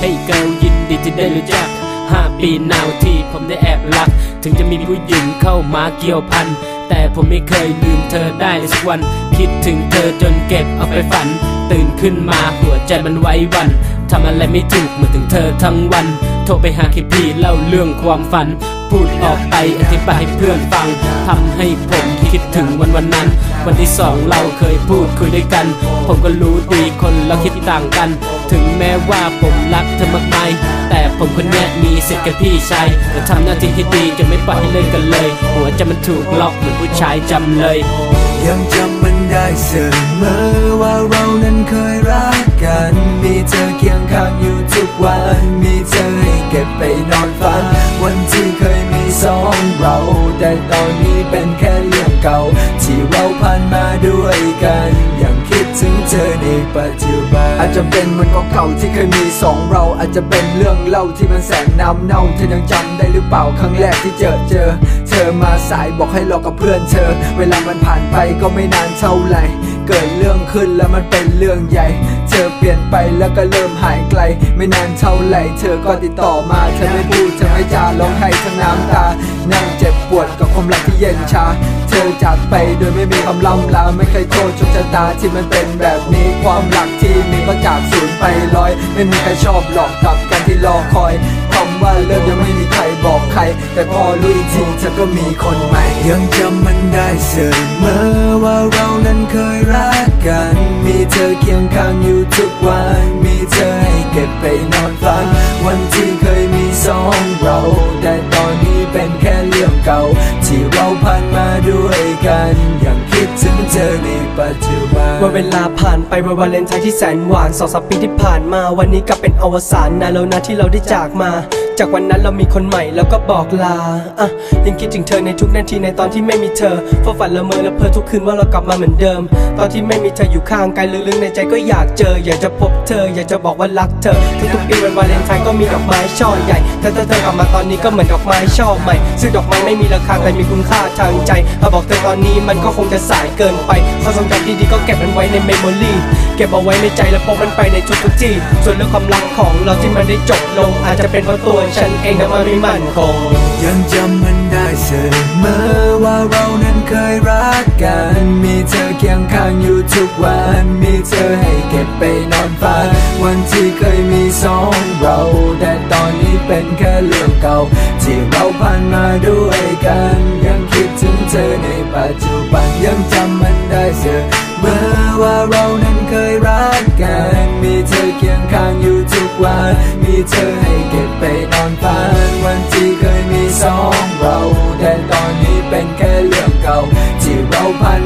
ให้เกิลยินดีที่ได้รู้จัก 5 ปีนาวที่ผมได้แอบรัก ถึงจะมีผู้หญิงเข้ามาเกี่ยวพัน แต่ผมไม่เคยลืมเธอได้เลยสักวัน คิดถึงเธอจนเก็บเอาไปฝัน ตื่นขึ้นมาหัวใจมันไหว้วันทำอะไรไม่ถูกเมื่อถึงเธอทั้งวัน โทรไปหาคิพี่เล่าเรื่องความฝัน พูดออกไปอธิบายให้เพื่อนฟังทำให้ผมคิดถึงวันวันนั้น วันที่สองเราเคยพูดคุยด้วยกัน ผมก็รู้ดีคนเราคิดต่างกัน ถึงแม้ว่าผมรักเธอมากมายแต่ผมคนเนี้ยมีสิทธิ์กับพี่ชายแต่ทำหน้าที่ที่ดีจะไม่ปล่อยให้เล่นกันเลย หัวใจมันถูกล็อกเหมือนผู้ชายจำเลย ยังจำมันได้เสมอว่าเรานั้นเคยรักกัน มีเธอเคียงข้างอยู่ทุกวัน มีเธอให้เก็บไปนอนฝัน วันที่เคยมี สองเรา แต่ตอนนี้เป็นแค่เรื่องเก่า ที่เราผ่านมาด้วยกัน ยังคิดถึงเธอในปัจจุบัน อาจจะเป็นมันก็เก่าที่เคยมีสองเรา อาจจะเป็นเรื่องเล่าที่มันแสนน้ำเน่าเธอยังจำได้หรือเปล่าครั้งแรกที่เจอเจอ ธอมาสายบอกให้รอกับเพื่อนเธอ เวลามันผ่านไปก็ไม่นานเท่าไหร่ เกิดเรื่องขึ้นแล้วมันเป็นเรื่องใหญ่ เธอเปลี่ยนไปแล้วก็เริ่มหายไกล ไม่นานเท่าไหร่ เธอก็ติดต่อมาเธอไม่พูดเธอไม่จาร้องไห้ทั้งน้ำตา นั่งเจ็บปวดกับความรักที่เย็นชา เธอจากไปโดยไม่มีคำล่ำลาไม่เคยโทษชคชะตาที่มันเป็นแบบนี้ความรักที่มีก็จากศูนย์ไปร้อย ไม่มีใครชอบหลอกกับการที่รอคอย คำว่าเลิกยังไม่มีใครบอกใคร แต่พอรู้อีกทีเธอก็มีคนใหม่ ยังจำมันได้เสมอว่าเรานั้นเคยรักกัน มีเธอเคียงข้างอยู่ทุกวัน มีเธอให้เก็บไปนอนฝัน วันที่เคยมีสองเรา แต่ตอนนี้เป็นแค่เรื่องเก่า ที่เราผ่านมาด้วยกัน ยังคิด ถึงเจอในปัจจุบันว่าเวลาผ่านไปวันวาเลนไทน์ที่แสนหวานสองสามปีที่ผ่านมา วันนี้ก็เป็นอวสานนานแล้วนะที่เราได้จากมา จากวันนั้นเรามีคนใหม่แล้วก็บอกลาอะยังคิดถึงเธอในทุกนาทีในตอนที่ไม่มีเธอฝัฝันละเมอและเพ้อทุกคืนว่าเรากลับมาเหมือนเดิม ตอนที่ไม่มีเธออยู่ข้างกายลึกๆในใจก็อยากเจอ อยากจะพบเธอ อยากจะบอกว่ารักเธอ ทุกๆปีวันวาเลนไทน์ก็มีดอกไม้ช่อใหญ่แต่ถ้าเธอกลับมาตอนนี้ก็เหมือนดอกไม้ช่อใหม่ ซึ่งดอกไม้ไม่มีราคาแต่มีคุณค่าทางใจมาบอกเธอตอนนี้มันก็คงจะสายเกินไปความทรงจำดีๆก็เก็บมันไว้ในเมมโมรีเก็บเอาไว้ในใจแล้วพกมันไปในทุกๆที่ ส่วนเรื่องความรักของเราที่มันได้จบลงอาจจะเป็นเพราะตัวฉันเองนั้นมันไม่มั่นคง ยังจำมันได้เสมอว่าเรานั้นเคยรักกัน มีเธอเคียงข้างอยู่ทุกวัน มีเธอให้เก็บไปนอนฝัน วันที่เคยมีสองเรา แต่ตอนนี้เป็นแค่เรื่องเก่า ที่เราผ่านมาด้วยกัน ยังคิดถึงเธอในปัจจุบันยังจำมันได้เสมอว่าเรานั้นเคยรักกัน มีเธอเคียงข้างอยู่ทุกวัน มีเธอให้เก็บไปนอนฝันวันที่เคยมีสองเราแต่ตอนนี้เป็นแค่เรื่องเก่าที่เราผ่านย์พัน